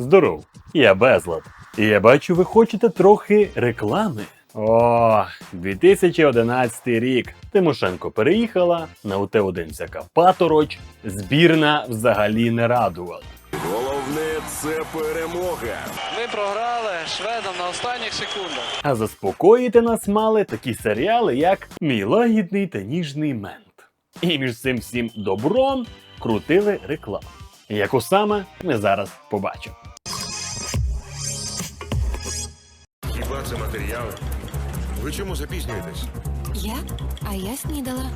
Здоров, я Безлад. І я бачу, ви хочете трохи реклами. О, 2011 рік. Тимошенко переїхала, на УТ-1 всяка патороч, збірна взагалі не радувала. Головне це перемога. Ми програли шведам на останніх секундах. А заспокоїти нас мали такі серіали, як Мій лагідний та ніжний мент. І між цим всім добром крутили рекламу. Яку саме ми зараз побачимо. Хіба це матеріал? Ви чому запізнюєтесь? Я? А я снідала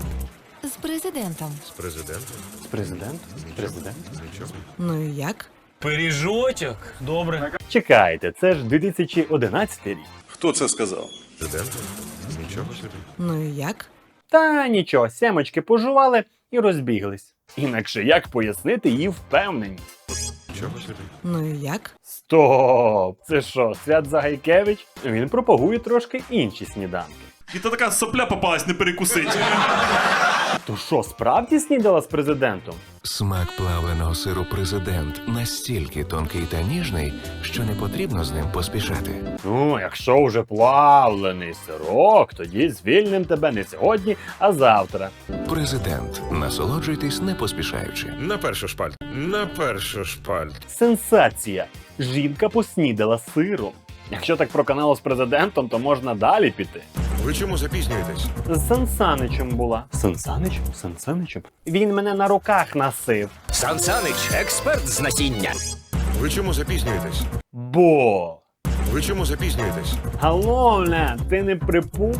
з президентом. З президентом? З президентом? Президент? Нічого. Ну і як? Пиріжочок. Добре. Чекайте, це ж 2011 рік. Хто це сказав? Президентом? Нічого собі. Ну і як? Та нічого, сямочки пожували і розбіглись. Інакше як пояснити її впевненість? Нічого собі. Ну і як? Стоп! Це що, Свят Загайкевич? Він пропагує трошки інші сніданки. І то така сопля попалась, не перекусить. То що, справді снідала з президентом? Смак плавленого сиру президент настільки тонкий та ніжний, що не потрібно з ним поспішати. Ну, якщо вже плавлений сирок, тоді звільним тебе не сьогодні, а завтра. Президент. Насолоджуйтесь не поспішаючи. На першу шпальт. На першу шпальт. Сенсація! Жінка поснідала сиром. Якщо так про проканало з президентом, то можна далі піти. Ви чому запізнюєтесь? З Сансаничем була. Сансаничем? Сансаничем? Він мене на руках носив. Сан Санич, експерт з насіння. Ви чому запізнюєтесь? Бо. Ви чому запізнюєтесь? Галовне, ти не припух?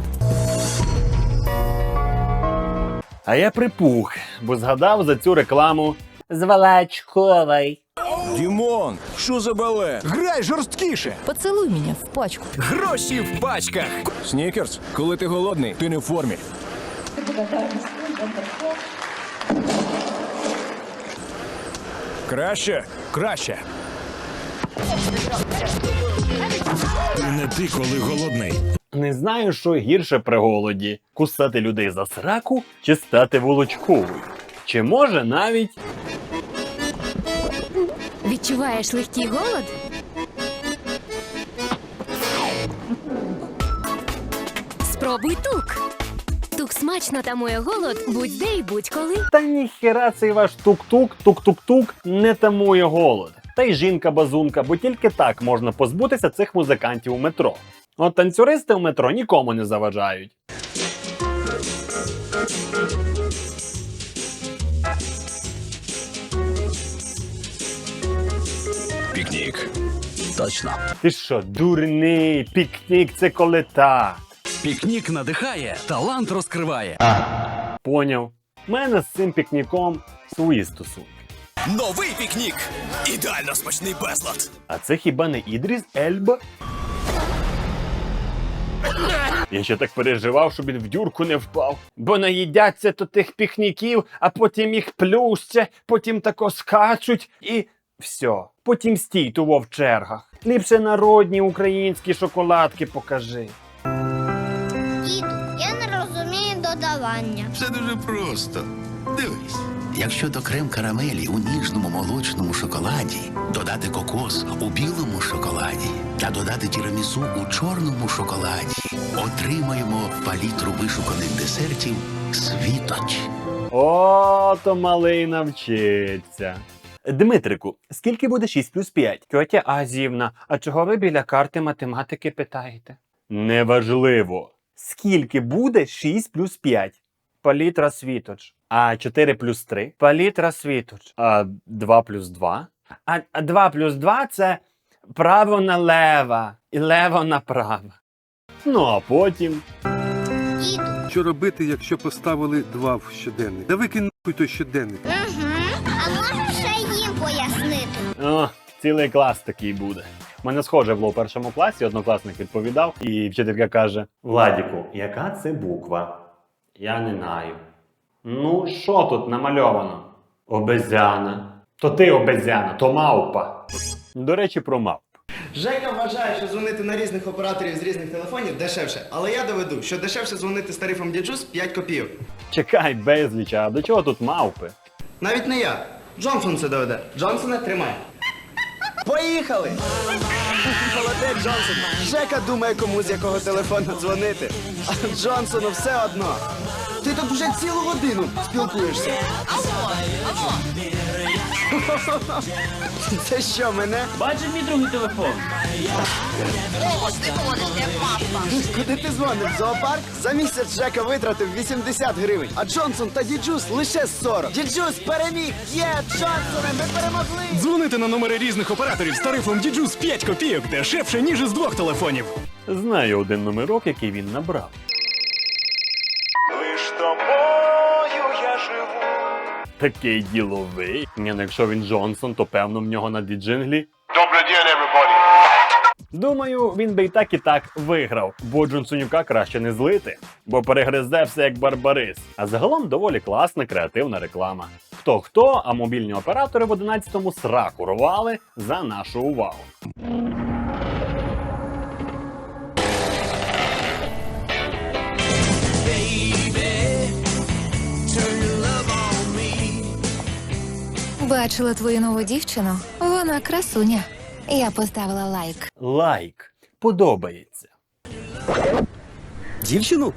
А я припух, бо згадав за цю рекламу з Валачковой. Дімон, що за балет? Грай жорсткіше. Поцілуй мене в пачку. Гроші в пачках. Снікерс, коли ти голодний, ти не в формі. Краще, краще. Не ти, коли голодний. Не знаю, що гірше при голоді: кусати людей за сраку чи стати волочковою. Чи може навіть Відчуваєш легкий голод? Спробуй тук. Тук смачно тамує голод будь-де і будь-коли. та ніхера цей ваш тук-тук, тук-тук-тук не тамує голод. Та й жінка-базунка, бо тільки так можна позбутися цих музикантів у метро. От танцюристи в метро нікому не заважають. Точно. Ти що, дурний, пікнік це коли так. Пікнік надихає, талант розкриває. Поняв. У мене з цим пікніком свої стосунки. Новий пікнік. Ідеально смачний безлад. А це хіба не Ідріс Ельба? Я ще так переживав, щоб він в дюрку не впав. Бо наїдяться то тих пікніків, а потім їх плющать, потім тако скачуть і все. Потім стій туво в чергах. Ліпше народні українські шоколадки покажи. Діду, я не розумію додавання. Все дуже просто. Дивись. Якщо до крем карамелі у ніжному молочному шоколаді, додати кокос у білому шоколаді та додати тірамісу у чорному шоколаді, отримаємо палітру вишуканих десертів світоч. О, то малий навчиться. Дмитрику, скільки буде 6 плюс 5? Тьотя Азівна, а чого ви біля карти математики питаєте? Неважливо. Скільки буде 6 плюс 5? Палітра світоч. А 4 плюс 3? Палітра світоч. А 2 плюс 2? А, а 2 плюс 2 це право налево і лево направо. Ну а потім. Що робити, якщо поставили два в щоденник? Да викинь той щоденник. Угу. А їм пояснити? О, цілий клас такий буде. У мене схоже було у першому класі, однокласник відповідав, і вчителька каже: Владіку, яка це буква? Я не знаю. Ну, що тут намальовано? Обезяна. То ти обезяна, то мавпа. До речі, про мавп. Жека вважає, що дзвонити на різних операторів з різних телефонів дешевше, але я доведу, що дешевше дзвонити з тарифом Діджус 5 копійок. Чекай, безліч, а до чого тут мавпи? Навіть не я. Джонсон це доведе. Джонсона тримай. Поїхали! Молодець, Джонсон. Жека думає, кому з якого телефону дзвонити. А Джонсону все одно. Ти тут вже цілу годину спілкуєшся. Це що, мене? Бачиш мій другий телефон? Куди ти дзвонив? В зоопарк? За місяць Жека витратив 80 гривень, а Джонсон та Діджус лише 40. Діджус переміг! Є, Джонсоне, ми перемогли! Дзвонити на номери різних операторів з тарифом Діджус 5 копійок дешевше, ніж із двох телефонів. Знаю один номерок, який він набрав. Такий діловий. Ні, ну якщо він Джонсон, то певно в нього на діджинглі. Добрий день, everybody! Думаю, він би і так і так виграв, бо Джонсонюка краще не злити, бо перегризе все як барбарис. А загалом доволі класна креативна реклама. Хто хто, а мобільні оператори в 11-му сраку рвали за нашу увагу. Бачила твою нову дівчину. Вона красуня. Я поставила лайк. Лайк подобається. Дівчину?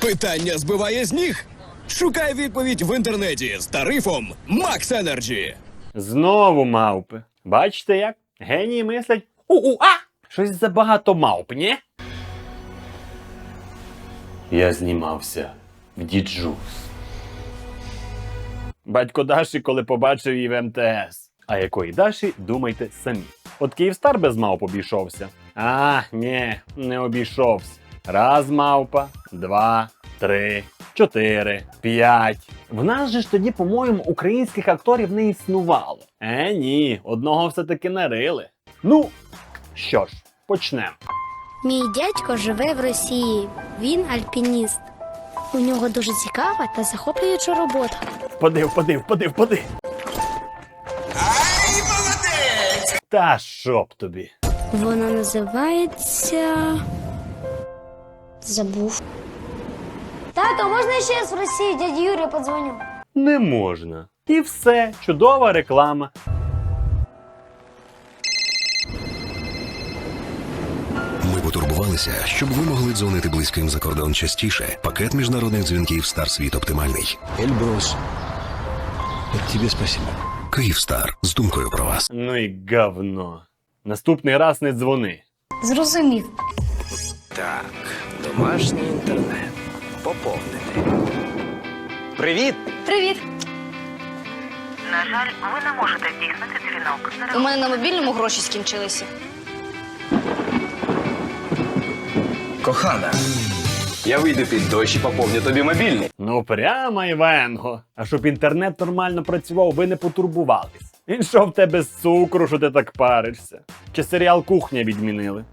Питання збиває з ніг. Шукай відповідь в інтернеті з тарифом Max Energy. Знову мавпи. Бачите як? Генії мислять у-у-а! Щось забагато мавп, ні? Я знімався в діджус. Батько Даші, коли побачив її в МТС. А якої Даші, думайте самі. От Київстар без мавп обійшовся. А, ні, не обійшовся. Раз мавпа, два, три, чотири, п'ять. В нас же ж тоді, по-моєму, українських акторів не існувало. Е, ні, одного все-таки нарили. Ну, що ж, почнемо. Мій дядько живе в Росії. Він альпініст. У нього дуже цікава та захоплююча робота. Впади, впади, впади, впади. Ай, молодець! Та що б тобі? Вона називається. Забув. Тато, можна ще з Росії дяді Юрію подзвоню? Не можна. І все, чудова реклама. Ми щоб ви могли дзвонити близьким за кордон частіше. Пакет міжнародних дзвінків Старсвіт оптимальний. Ельбрус, тебе спасибо. Київстар з думкою про вас. Ну і говно. Наступний раз не дзвони. Зрозумів. Так, домашній інтернет. Поповнити. Привіт! Привіт. На жаль, ви не можете здійснити дзвінок. У мене на мобільному гроші скінчилися. Кохана. Я вийду під дощ і поповню тобі мобільний. Ну прямо Івенго. А щоб інтернет нормально працював, ви не потурбувались. Він що в тебе з цукру, що ти так паришся? Чи серіал кухня відмінили?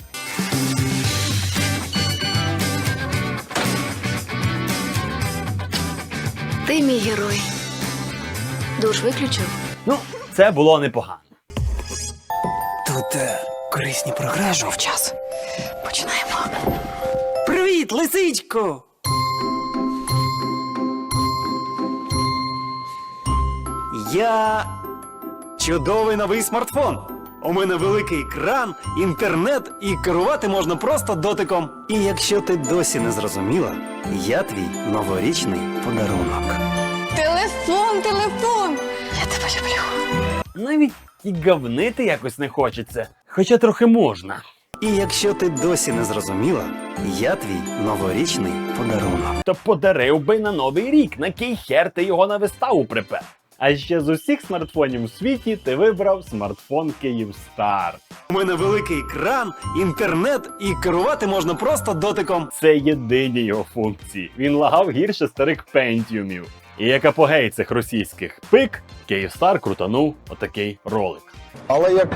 Ти мій герой. Душ виключив. Ну, це було непогано. Тут е, корисні програми. Жов час. Починаємо. Привіт, лисичко! Я чудовий новий смартфон. У мене великий екран, інтернет і керувати можна просто дотиком. І якщо ти досі не зрозуміла, я твій новорічний подарунок. Телефон, телефон. Я тебе люблю. Навіть і говнити якось не хочеться, хоча трохи можна. І якщо ти досі не зрозуміла, я твій новорічний подарунок. То подарив би на новий рік, на кий хер ти його на виставу припер. А ще з усіх смартфонів у світі ти вибрав смартфон Київстар. У мене великий екран, інтернет і керувати можна просто дотиком. Це єдині його функції. Він лагав гірше старих пентіумів. І як апогей цих російських пик, Київстар крутанув отакий ролик. Але як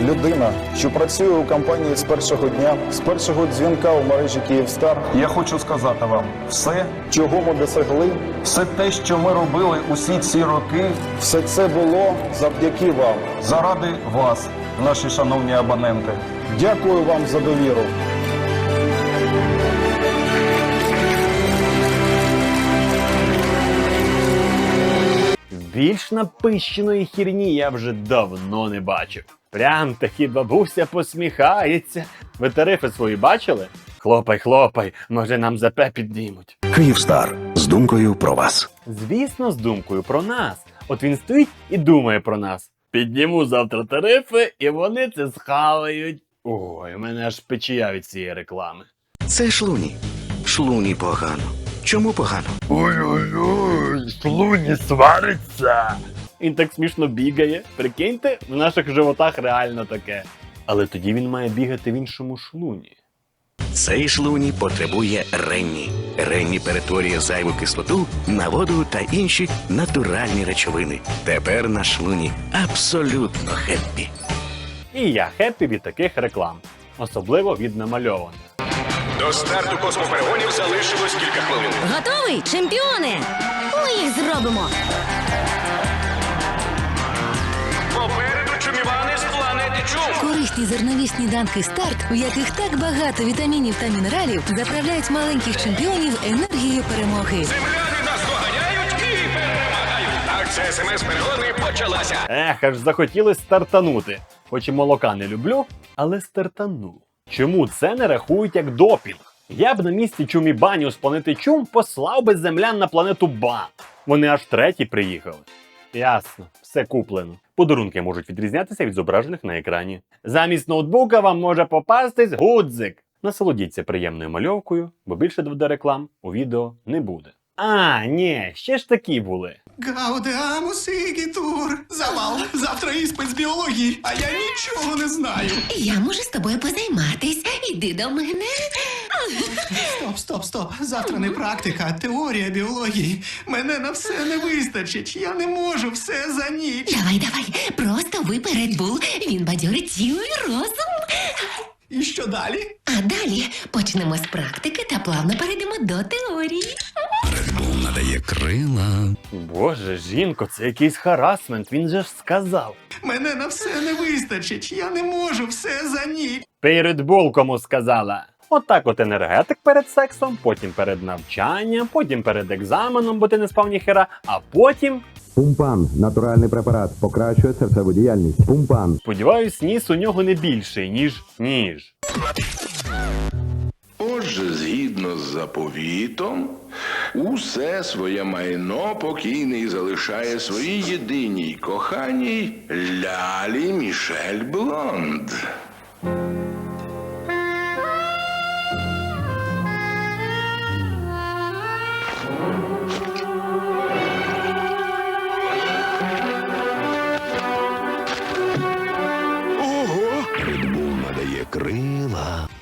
людина, що працює у компанії з першого дня, з першого дзвінка у мережі Київстар, я хочу сказати вам, все, чого ми досягли, все те, що ми робили усі ці роки, все це було завдяки вам, заради вас, наші шановні абоненти. Дякую вам за довіру. Більш напищеної хірні я вже давно не бачив. Прям таки бабуся посміхається. Ви тарифи свої бачили? Хлопай, хлопай, може нам ЗП піднімуть. Київстар з думкою про вас. Звісно, з думкою про нас. От він стоїть і думає про нас. Підніму завтра тарифи, і вони це схавають. Ой, у мене аж печія від цієї реклами. Це шлуні. Шлуні погано. Чому погано? Ой-ой-ой, слуні свариться. Він так смішно бігає. Прикиньте, в наших животах реально таке. Але тоді він має бігати в іншому шлуні. Цей шлуні потребує Ренні. Ренні перетворює зайву кислоту на воду та інші натуральні речовини. Тепер на шлуні абсолютно хеппі. І я хеппі від таких реклам, особливо від намальованих. До старту космоперегонів залишилось кілька хвилин. Готовий, чемпіони? Ми їх зробимо. Корисні зернові сніданки старт, в яких так багато вітамінів та мінералів, заправляють маленьких чемпіонів енергією перемоги. Земляни нас доганяють і перемагають. Це смс перегони почалася. Ех, аж захотілось стартанути. Хоч і молока не люблю, але стартану. Чому це не рахують як допінг? Я б на місці чумі баню з планети Чум послав би землян на планету Бан. Вони аж треті приїхали. Ясно, все куплено. Подарунки можуть відрізнятися від зображених на екрані. Замість ноутбука вам може попастись гудзик. Насолодіться приємною мальовкою, бо більше 2D-реклам у відео не буде. А, ні, ще ж такі були. Гаудеамус Ігітур. Завал. Завтра іспит з біології, а я нічого не знаю. Я можу з тобою позайматись. Іди до мене. Стоп, стоп, стоп. Завтра не практика, а теорія біології. Мене на все не вистачить. Я не можу все за ніч. Давай, давай, просто випий Red Bull. Він бадьорить тіло і розум. І що далі? А далі почнемо з практики та плавно перейдемо до теорії. Надає крила. Боже, жінко, це якийсь харасмент, він же ж сказав. Мене на все не вистачить. Я не можу все за ніч. Перед кому сказала. Отак от енергетик перед сексом, потім перед навчанням, потім перед екзаменом, бо ти не спав ніхера, а потім. Пумпан натуральний препарат покращує серцеву діяльність. Пумпан. Сподіваюсь, ніс у нього не більший, ніж ніж. Отже, згідно з заповітом, усе своє майно покійний залишає своїй єдиній коханій Лялі Мішель Блонд.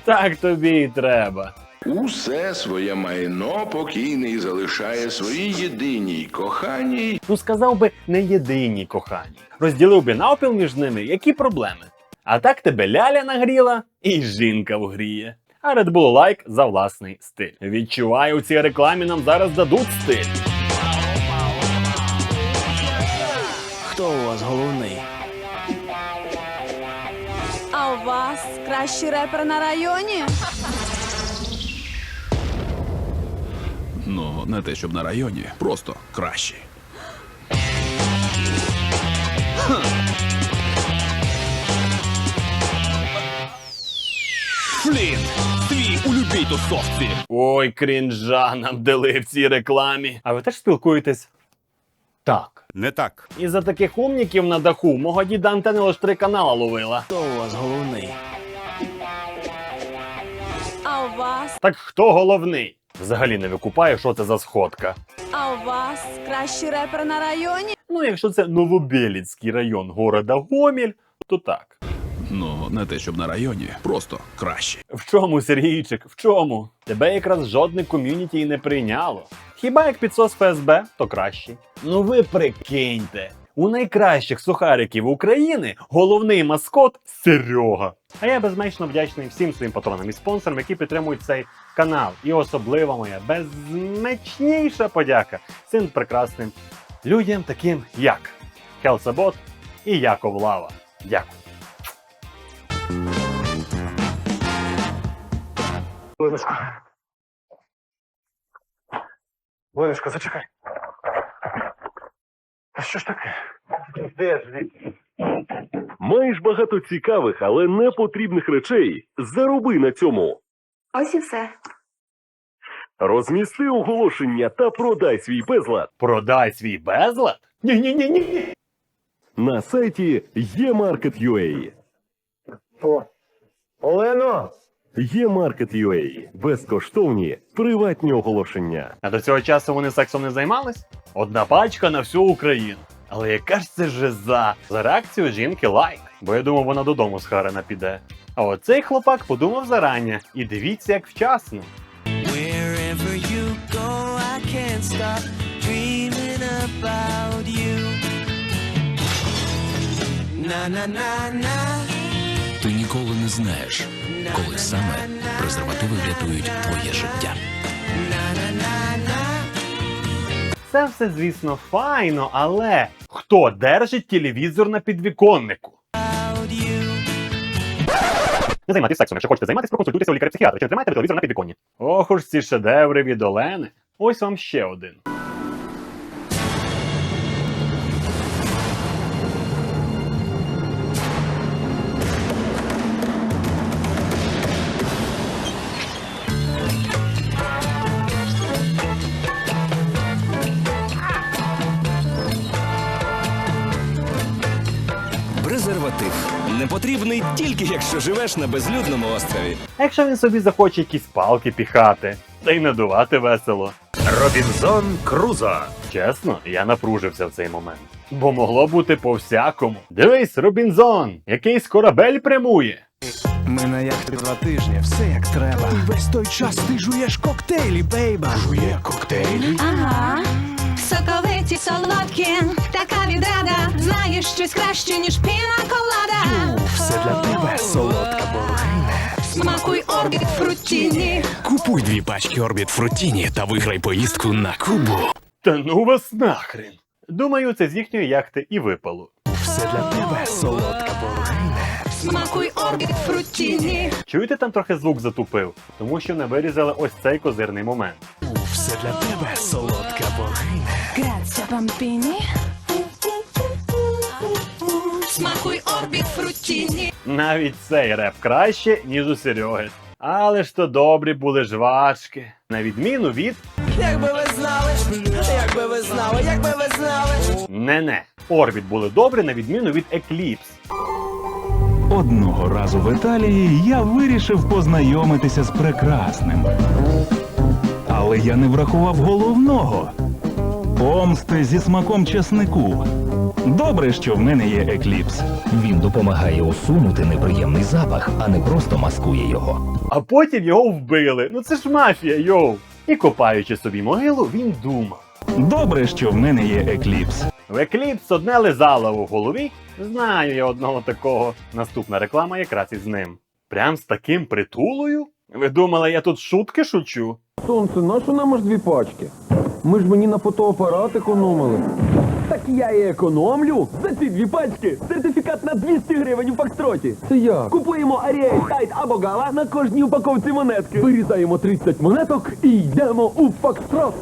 Так тобі і треба. Усе своє майно покійний залишає своїй єдиній коханій Ну сказав би не єдиній коханій. Розділив би навпіл між ними, які проблеми. А так тебе ляля нагріла і жінка вгріє. А Red Bull лайк за власний стиль. Відчуваю, у цій рекламі нам зараз дадуть стиль. Хто у вас головний? Вас кращий репер на районі? Ну, не те, щоб на районі, просто краще. Флін, твій у любій тусовці. Ой, крінжа нам дали в цій рекламі. А ви теж спілкуєтесь? Так. Не так. І за таких умніків на даху мого діда антени лише три канала ловила. Хто у вас головний? А у вас? Так хто головний? Взагалі не викупаю, що це за сходка. А у вас кращий репер на районі? Ну, якщо це Новобіліцький район города Гоміль, то так. Ну, не те, щоб на районі, просто краще. В чому, Сергійчик, в чому? Тебе якраз жодне ком'юніті і не прийняло. Хіба як підсос ФСБ, то краще. Ну ви прикиньте. У найкращих сухариків України головний маскот Серега. А я безмежно вдячний всім своїм патронам і спонсорам, які підтримують цей канал. І особливо моя безмечніша подяка цим прекрасним людям, таким як Хелсабот і Яков Лава. Дякую. Леночко. Леночко, зачекай. А що ж таке? Де ж він? Маєш багато цікавих, але не потрібних речей. Зароби на цьому. Ось і все. Розмісти оголошення та продай свій безлад. Продай свій безлад? Ні-ні-ні-ні. На сайті eMarket.ua. О, Олено! eMarket.ua. Безкоштовні приватні оголошення. А до цього часу вони сексом не займались? Одна пачка на всю Україну. Але яка ж це жиза? За реакцію жінки лайк. Бо я думав, вона додому схарена піде. А оцей хлопак подумав зарані. І дивіться, як вчасно. Wherever ніколи не знаєш, коли саме презервативи врятують твоє життя. Це все, звісно, файно, але хто держить телевізор на підвіконнику? Не займайтесь сексом. Якщо хочете займатися, проконсультуйтеся у лікаря-психіатра. Чи не тримаєте телевізор на підвіконні? Ох уж ці шедеври від Олени. Ось вам ще один. Не потрібний тільки якщо живеш на безлюдному острові. А якщо він собі захоче якісь палки піхати, та й надувати весело. Робінзон Крузо. Чесно, я напружився в цей момент. Бо могло бути по-всякому. Дивись, Робінзон, якийсь корабель прямує. Ми на яхті два тижні, все як треба. І весь той час ти жуєш коктейлі, бейба. Жує коктейлі? Ага. Соковиті солодкі, така відрада. Знаєш щось краще, ніж піна колада. Все для тебе, солодка богине. Смакуй орбіт фрутіні. Купуй дві пачки Орбіт Фрутіні та виграй поїздку на Кубу. Та ну вас нахрен. Думаю, це з їхньої яхти і випало. Все для тебе, солодка богине. Смакуй орбіт фрутіні. Чуєте, там трохи звук затупив, тому що не вирізали ось цей козирний момент. Все для тебе, солодка богине. Грація. Смакуй орбіт фрутіні. Навіть цей реп краще, ніж у Сереги. Але ж то добрі були жвачки. На відміну від Якби ви знали, якби ви знали, якби ви знали. не-не. Орбіт були добрі, на відміну від Екліпс. Одного разу в Італії я вирішив познайомитися з прекрасним. Але я не врахував головного помсти зі смаком чеснику. Добре, що в мене є екліпс. Він допомагає усунути неприємний запах, а не просто маскує його. А потім його вбили. Ну це ж мафія, йоу. І копаючи собі могилу, він думав. Добре, що в мене є екліпс. В Екліпс одне лизало в голові. Знаю я одного такого. Наступна реклама якраз із ним. Прям з таким притулою? Ви думали, я тут шутки шучу? Сонце, нащо нам аж дві пачки? Ми ж мені на фотоапарат економили. Так я і економлю. За ці дві пачки сертифікат на 200 гривень у факстроті. Це як? Купуємо Аріель, Тайт або Гала на кожній упаковці монетки. Вирізаємо 30 монеток і йдемо у факстрот.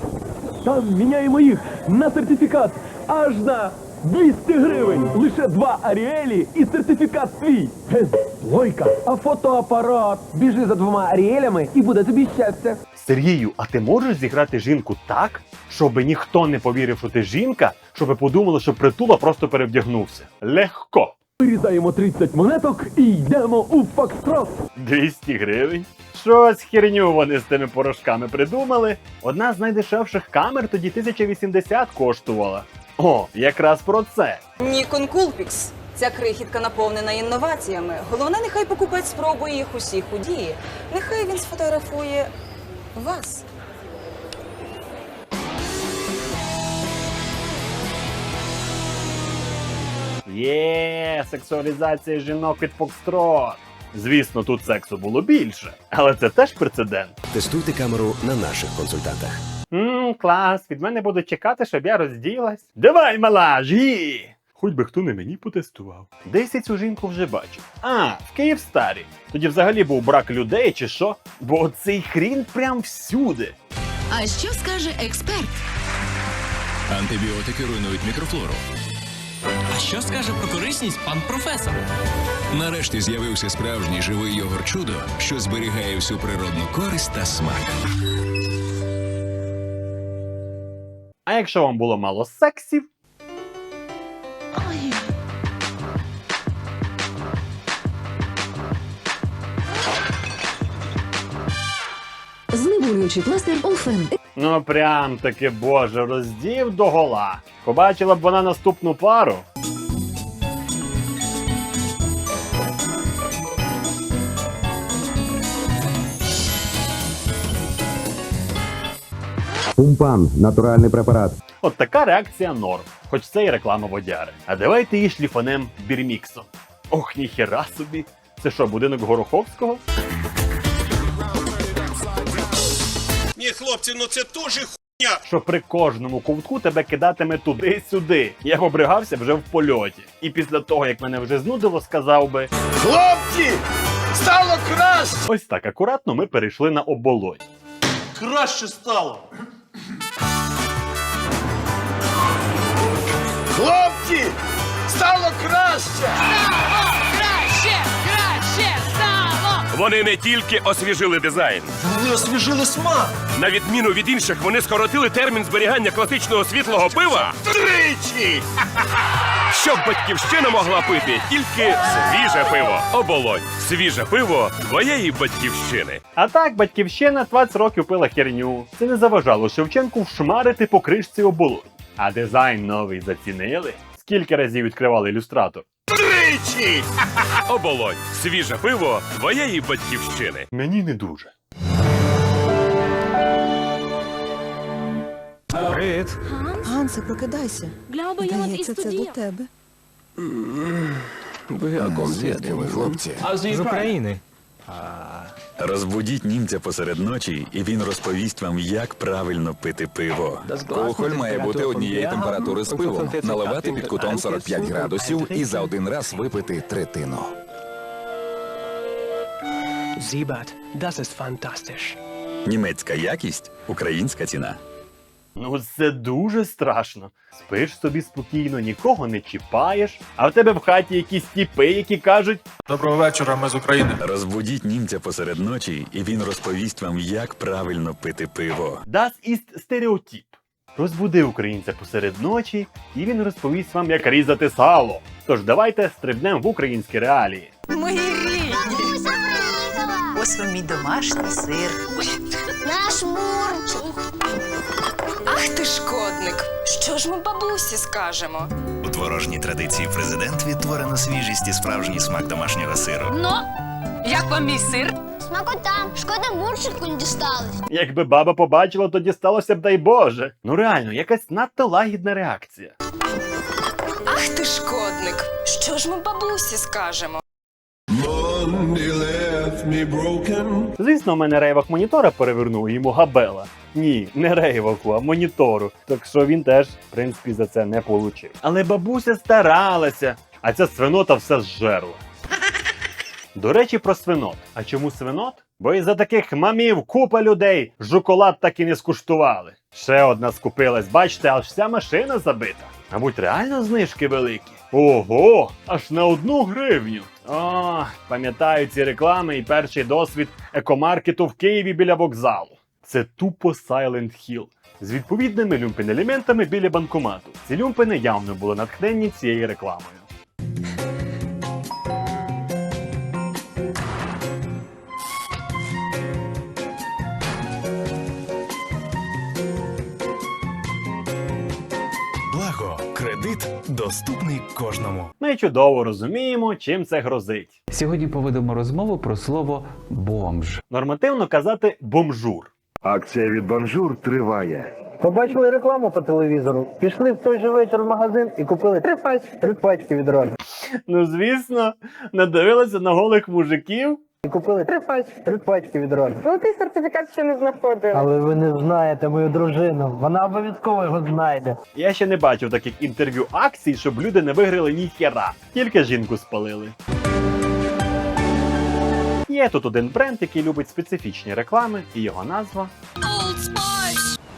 Там міняємо їх на сертифікат аж на 200 гривень. Лише два Аріелі і сертифікат свій. Лойка, а фотоапарат. Біжи за двома Аріелями і буде тобі щастя. Сергію, а ти можеш зіграти жінку так, щоб ніхто не повірив, що ти жінка, щоб подумали, що притула просто перевдягнувся? Легко. Вирізаємо 30 монеток і йдемо у фокстрот. 200 гривень. Щось херню вони з тими порошками придумали. Одна з найдешевших камер тоді 1080 коштувала. О, якраз про це. Nikon Coolpix. Ця крихітка наповнена інноваціями. Головне, нехай покупець спробує їх усіх у дії. Нехай він сфотографує вас. Є, сексуалізація жінок від Фокстрот. Звісно, тут сексу було більше, але це теж прецедент. Тестуйте камеру на наших консультантах. Ммм, клас, від мене будуть чекати, щоб я розділась. Давай, мала, жі! Хоч би хто не мені потестував. Десь я цю жінку вже бачив. А, в Київстарі. Тоді взагалі був брак людей чи що? Бо оцей хрін прям всюди. А що скаже експерт? Антибіотики руйнують мікрофлору. А що скаже про корисність пан професор? Нарешті з'явився справжній живий йогурт чудо, що зберігає всю природну користь та смак. А якщо вам було мало сексів, Знеболюючий пластир Олфен. ну прям таки боже, роздів до гола. Побачила б вона наступну пару. Пумпан натуральний препарат. От така реакція норм, хоч це і реклама водяри. А давайте її шліфанем бірміксом. Ох, ніхера собі. Це що, будинок Гороховського? Ні, хлопці, ну це теж хуйня. Що при кожному ковтку тебе кидатиме туди-сюди. Я обригався вже в польоті. І після того, як мене вже знудило, сказав би: Хлопці! Стало краще! ось так акуратно ми перейшли на оболонь. Краще стало. Хлопці! Стало краще! Вони не тільки освіжили дизайн. Вони освіжили смак. На відміну від інших, вони скоротили термін зберігання класичного світлого пива, Тричі! щоб батьківщина могла пити тільки свіже пиво. Оболонь. Свіже пиво твоєї батьківщини. А так, батьківщина 20 років пила херню. Це не заважало Шевченку вшмарити по кришці оболонь. А дизайн новий зацінили. Скільки разів відкривали ілюстратор? Тричі! Оболонь. Свіже пиво твоєї батьківщини. Мені не дуже. Привіт. Гансе, прокидайся. Здається, це до тебе. Ви о ком звідки ви, хлопці? З України. Розбудіть німця посеред ночі, і він розповість вам, як правильно пити пиво. Кухоль має бути однієї температури з пивом, наливати під кутом 45 градусів і за один раз випити третину. Siebert, das ist fantastisch. Німецька якість, українська ціна. Ну це дуже страшно. Спиш собі спокійно, нікого не чіпаєш, а в тебе в хаті якісь тіпи, які кажуть: Доброго вечора, ми з України. Розбудіть німця посеред ночі, і він розповість вам, як правильно пити пиво. Das ist стереотип. Розбуди українця посеред ночі, і він розповість вам, як різати сало. Тож давайте стрибнемо в українські реалії. Мої рідні! Ось вам мій домашній сир. Наш мурчик! Ах ти шкодник! Що ж ми бабусі скажемо? У творожній традиції президент відтворено свіжість і справжній смак домашнього сиру. Ну, як вам мій сир? Смакота, шкода мурчику не дісталось. Якби баба побачила, то дісталося б дай Боже. Ну реально, якась надто лагідна реакція. Ах ти шкодник! Що ж ми бабусі скажемо? Звісно, у мене рейвах монітора перевернув йому габела. Ні, не рейваку, а монітору. Так що він теж, в принципі, за це не получив. Але бабуся старалася, а ця свинота все зжерла. До речі, про свинот. А чому свинот? Бо із-за таких мамів купа людей жуколад так і не скуштували. Ще одна скупилась, бачите, аж вся машина забита. Мабуть, реально знижки великі. Ого, аж на одну гривню. О, пам'ятаю ці реклами і перший досвід екомаркету в Києві біля вокзалу. Це тупо Silent Hill. З відповідними люмпен-елементами біля банкомату. Ці люмпени явно були натхненні цією рекламою. Кредит доступний кожному. Ми чудово розуміємо, чим це грозить. Сьогодні поведемо розмову про слово бомж. Нормативно казати бомжур. Акція від Бонжур триває. Побачили рекламу по телевізору, пішли в той же вечір в магазин і купили три пачки, три пачки відразу. Ну, звісно, надивилися на голих мужиків. І купили три пачки, три пачки відразу. Золотий сертифікат ще не знаходили. Але ви не знаєте мою дружину. Вона обов'язково його знайде. Я ще не бачив таких інтерв'ю акцій, щоб люди не виграли ні хера, тільки жінку спалили. Є тут один бренд, який любить специфічні реклами, і його назва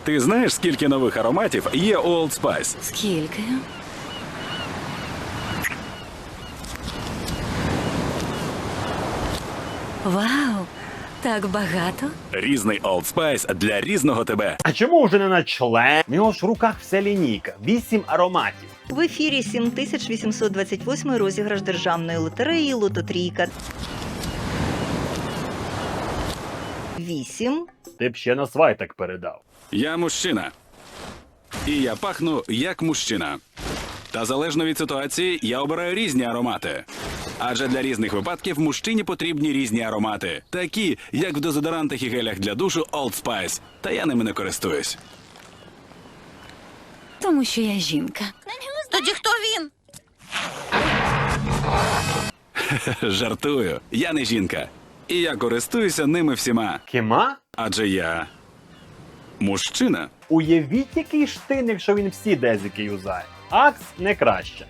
Ти знаєш, скільки нових ароматів є у Old Spice? Скільки? Вау, так багато. Різний Old Spice для різного тебе. А чому вже не на член? В нього ж в руках вся лінійка, вісім ароматів. В ефірі 7828 розіграш державної лотереї Лототрійка. 8. Ти б ще на свайтак передав. Я мужчина. І я пахну як мужчина. Та залежно від ситуації, я обираю різні аромати. Адже для різних випадків мужчині потрібні різні аромати, такі, як в дезодорантах і гелях для душу Old Spice. Та я ними не користуюсь. Тому що я жінка. Тоді хто він? Жартую, я не жінка. І я користуюся ними всіма. Кіма? Адже я мужчина. Уявіть, який штин, якщо він всі дезики юзає. Акс не краще.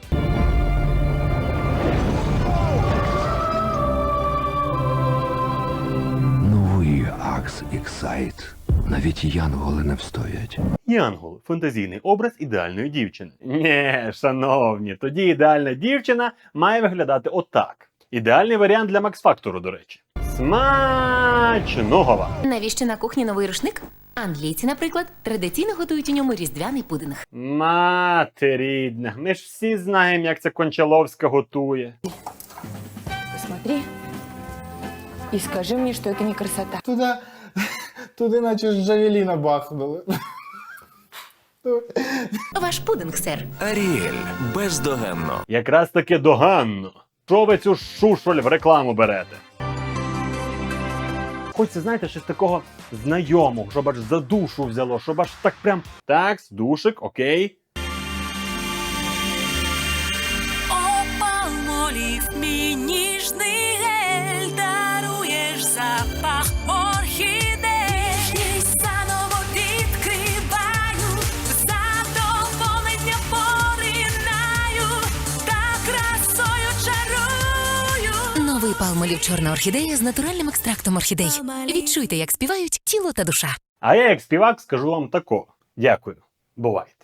Новий Акс Іксайт. Навіть янголи не встоять. Янгол фантазійний образ ідеальної дівчини. Нє, шановні, тоді ідеальна дівчина має виглядати отак. Ідеальний варіант для Макс-фактору, до речі. Смачного! Навіщо на кухні новий рушник? Англійці, наприклад, традиційно готують у ньому різдвяний пудинг. Мати рідна, ми ж всі знаємо, як це Кончаловська готує. Посмотри и скажи мне, что это не красота. Туда, туди наче з Джавеліна бахнули. Ваш пудинг, сер. Аріель бездоганно. Якраз таки доганно. Що ви цю шушоль в рекламу берете? Хочеться, знаєте, щось такого знайомого, щоб аж за душу взяло, щоб аж так прям. Так, душик, окей. О, палмолів, мій ніжний Новий чорна орхідея з натуральним екстрактом орхідей. Відчуйте, як співають тіло та душа. А я, як співак, скажу вам тако. Дякую. Бувайте.